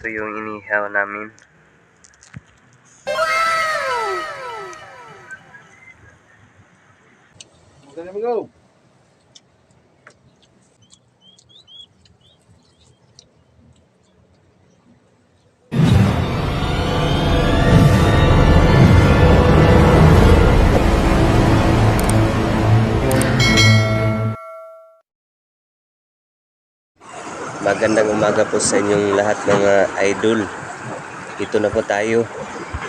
Ito yung inihaw namin. Magandang amigo. Magandang umaga po sa inyong lahat mga idol. Ito na po tayo.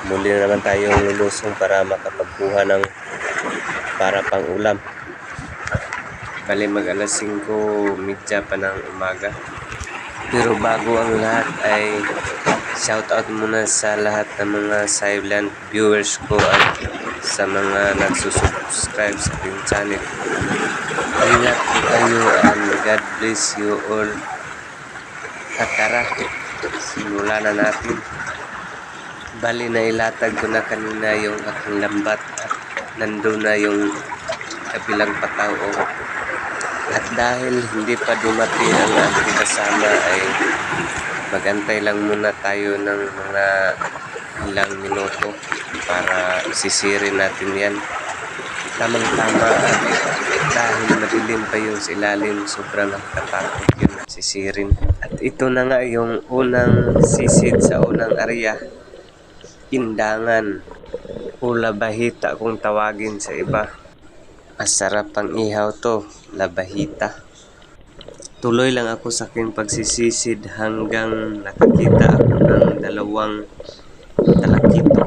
Muli na naman tayong lulusong para makapagkuha ng para pang ulam. Bali mag alas 5 midya pa ng umaga. Pero bago ang lahat ay shoutout muna sa lahat ng mga silent viewers ko at sa mga nagsusubscribe sa aking channel. Ingat po kayo and God bless you all. At tara, simulan na natin. Bali na ilatag ko na kanina yung aking lambat at nandun na yung kabilang patao. At dahil hindi pa dumating ang aking kasama ay magantay lang muna tayo ng mga ilang minuto para sisirin natin yan. Tamang tama dahil madilim pa yung ilalim, sobrang nakakatakot yun sisirin. At ito na nga yung unang sisid sa unang area. Indangan. O labahita kung tawagin sa iba. Masarap pang ihaw to, labahita. Tuloy lang ako sa aking pagsisisid hanggang nakakita ako ng dalawang talakito.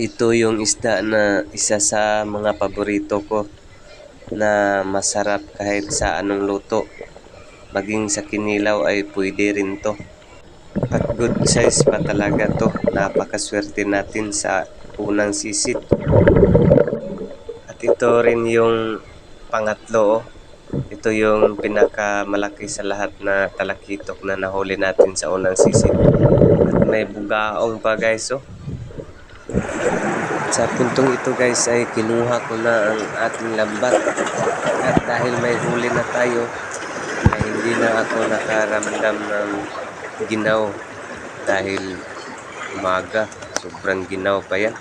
Ito yung isda na isa sa mga paborito ko na masarap kahit sa anong luto. Maging sa kinilaw ay pwede rin to. At good size pa talaga to. Napakaswerte natin sa unang sisit. At ito rin yung pangatlo. oh. Ito yung pinakamalaki sa lahat na talakitok na nahuli natin sa unang sisit. At may bugaong pa guys oh. Sa puntong ito guys ay kinuha ko na ang ating lambat. At dahil may huli na tayo, ay hindi na ako nakaramdam ng ginaw dahil umaga. Sobrang ginaw pa yan.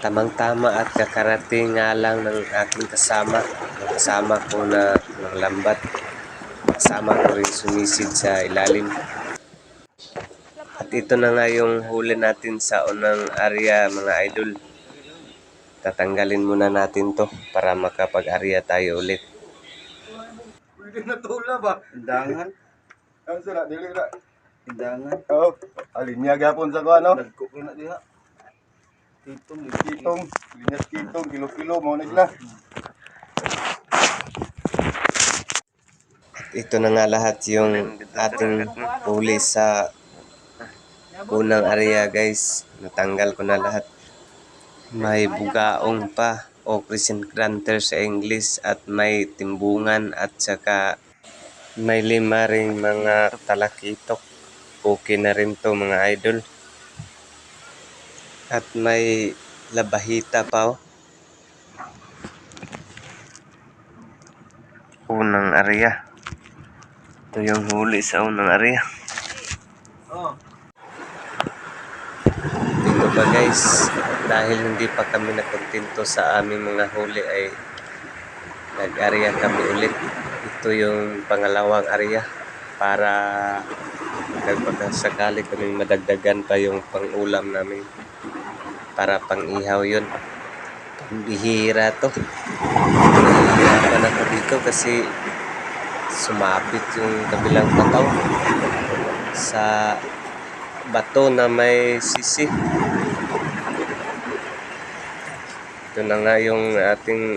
Tamang-tama at kakarating nga lang ng aking kasama. Kasama ko na ng lambat. Kasama ko rin sumisid sa ilalim. At ito na nga yung huli natin sa unang area mga idol. Tatanggalin muna natin to para makapag-area tayo ulit. Pwede na tula ba? Undangan, Ang sila, dili na. undangan. Oo. Alinya gapon sa ko ano? Nagko ko na diha. Titong, Kitong, linyas kitong, kilo-kilo, mo na sila. Ito na nga lahat yung ating huli sa unang area guys. Natanggal ko na lahat. May bugaong pa o crescent granter sa English at may timbungan at saka may lima ring mga talakitok. Okay na rin to mga idol. At may labahita pa oh. Unang area. Ito yung huli sa unang area. Oh. Dito ba guys, dahil hindi pa kami nakontento sa aming mga huli ay nag-area kami ulit. Ito yung pangalawang area para nagpagkasakali kami madagdagan pa yung pang-ulam namin para pang-ihaw yun. Bihira to. Nahihirapan ako dito kasi sumapit yung kabilang pataw sa bato na may sisi. Ito na nga yung ating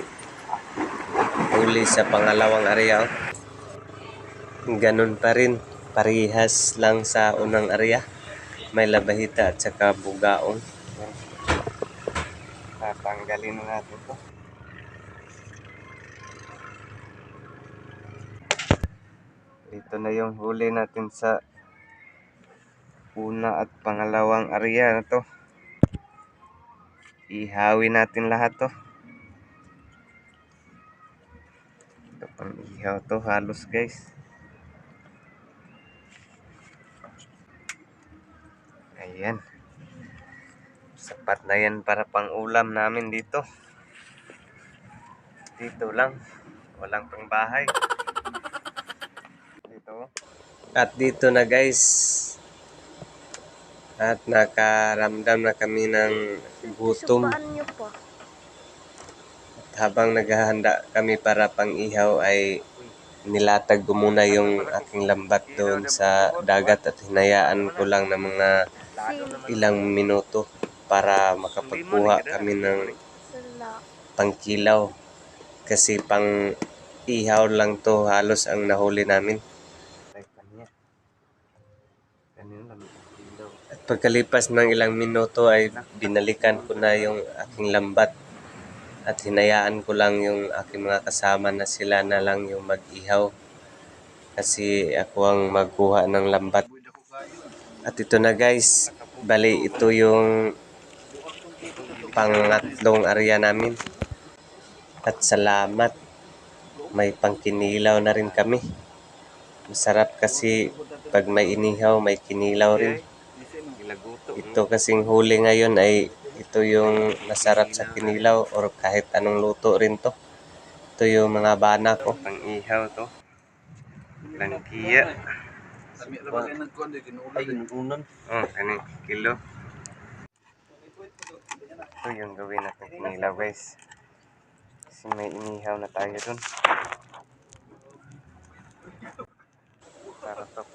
huli sa pangalawang area. Ganun pa rin. Parihas lang sa unang area. May labahita at saka bugaong. Tatanggalin na natin to. Ito na yung huli natin sa una at pangalawang area na to. Ihawin natin lahat to. Ito pang ihaw to halos guys. Ayan. Sapat na yan para pang ulam namin dito. Dito lang. Walang pang bahay. Dito. At dito na guys. At nakaramdam na kami ng gutom. Subuan niyo po. At habang naghahanda kami para pang ihaw ay nilatag ko muna yung aking lambat doon sa dagat at hinayaan ko lang ng mga ilang minuto para makapagkuha kami ng pangkilaw. Kasi pang ihaw lang to halos ang nahuli namin. At pagkalipas ng ilang minuto ay binalikan ko na yung aking lambat at hinayaan ko lang yung aking mga kasama na sila na lang yung mag-ihaw kasi ako ang magkuha ng lambat. At ito na guys, bali ito yung pangatlong area namin. At salamat, may pangkinilaw na rin kami. Masarap kasi pag may inihaw, may kinilaw rin. Ito kasing huli ngayon ay ito yung masarap sa kinilaw or kahit anong luto rin to. Ito yung mga bana ko. Pang ihaw to. Langkiya. Ay, kinuunan. Oh, kaning kilo. Ito yung gawin natin kinilaw guys. Kasi may inihaw na tayo dun.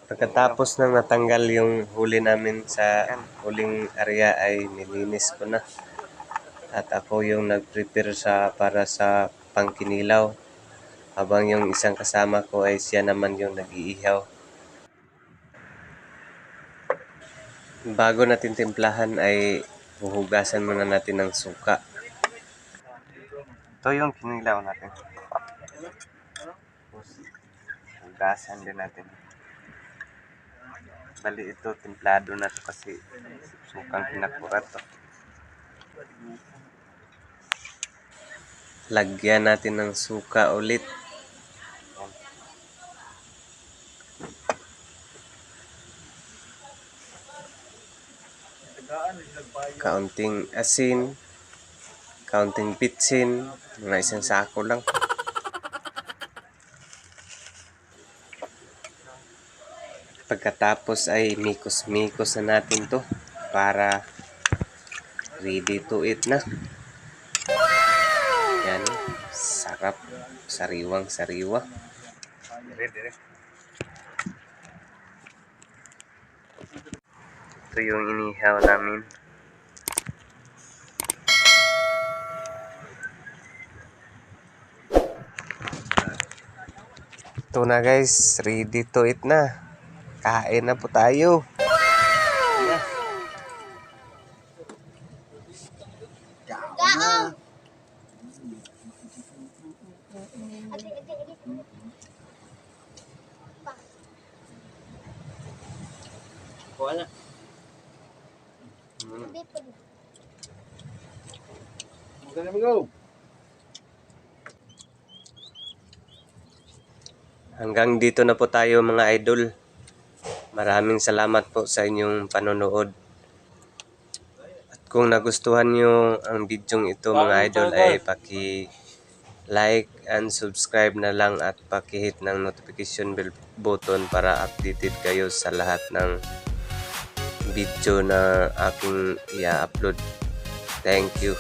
Pagkatapos nang natanggal yung huli namin sa huling area ay nilinis ko na. At ako yung nag-prepare sa para sa pangkinilaw. Habang yung isang kasama ko ay siya naman yung nag-iihaw. Bago natin timplahan ay huhugasan muna natin ng suka. Ito yung kinilaw natin. Hugasan din natin. Bali ito, templado na to kasi sukang pinakurat to. Lagyan natin ng suka ulit. Kaunting asin, kaunting bitsin, mga isang sako lang. Pagkatapos ay mikos-mikos na natin to para ready to eat na. Yan, sarap, sariwang sariwa. Ito yung inihaw namin. Ito na guys, ready to eat na. Kain na po tayo. Kuha na. Magkano mo go? Hanggang dito na po tayo mga idol. Maraming salamat po sa inyong panonood. At kung nagustuhan nyo ang bidyong ito mga idol ay paki like and subscribe na lang at paki-hit ng notification bell button para updated kayo sa lahat ng video na aking i-upload. Thank you.